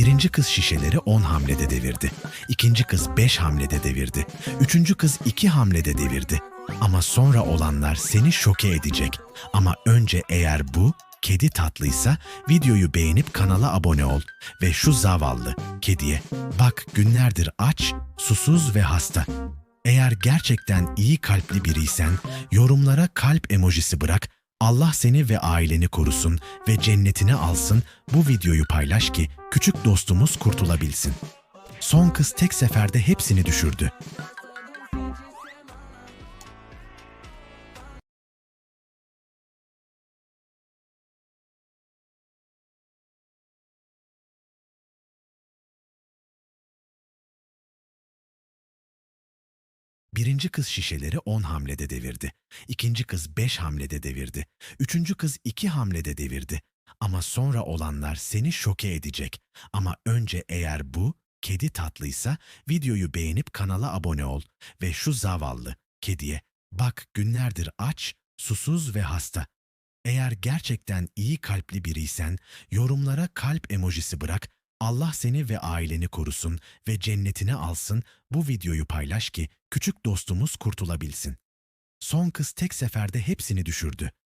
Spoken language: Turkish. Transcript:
Birinci kız şişeleri 10 hamlede devirdi. İkinci kız 5 hamlede devirdi. Üçüncü kız 2 hamlede devirdi. Ama sonra olanlar seni şoke edecek. Ama önce eğer bu kedi tatlıysa videoyu beğenip kanala abone ol ve şu zavallı kediye bak günlerdir aç, susuz ve hasta. Eğer gerçekten iyi kalpli biriysen yorumlara kalp emojisi bırak. Allah seni ve aileni korusun ve cennetine alsın. Bu videoyu paylaş ki küçük dostumuz kurtulabilsin. Son kız tek seferde hepsini düşürdü. Birinci kız şişeleri 10 hamlede devirdi. İkinci kız 5 hamlede devirdi. Üçüncü kız 2 hamlede devirdi. Ama sonra olanlar seni şoke edecek. Ama önce eğer bu kedi tatlıysa videoyu beğenip kanala abone ol ve şu zavallı kediye bak günlerdir aç, susuz ve hasta. Eğer gerçekten iyi kalpli biriysen yorumlara kalp emojisi bırak. Allah seni ve aileni korusun ve cennetine alsın. Bu videoyu paylaş ki küçük dostumuz kurtulabilsin. Son kız tek seferde hepsini düşürdü.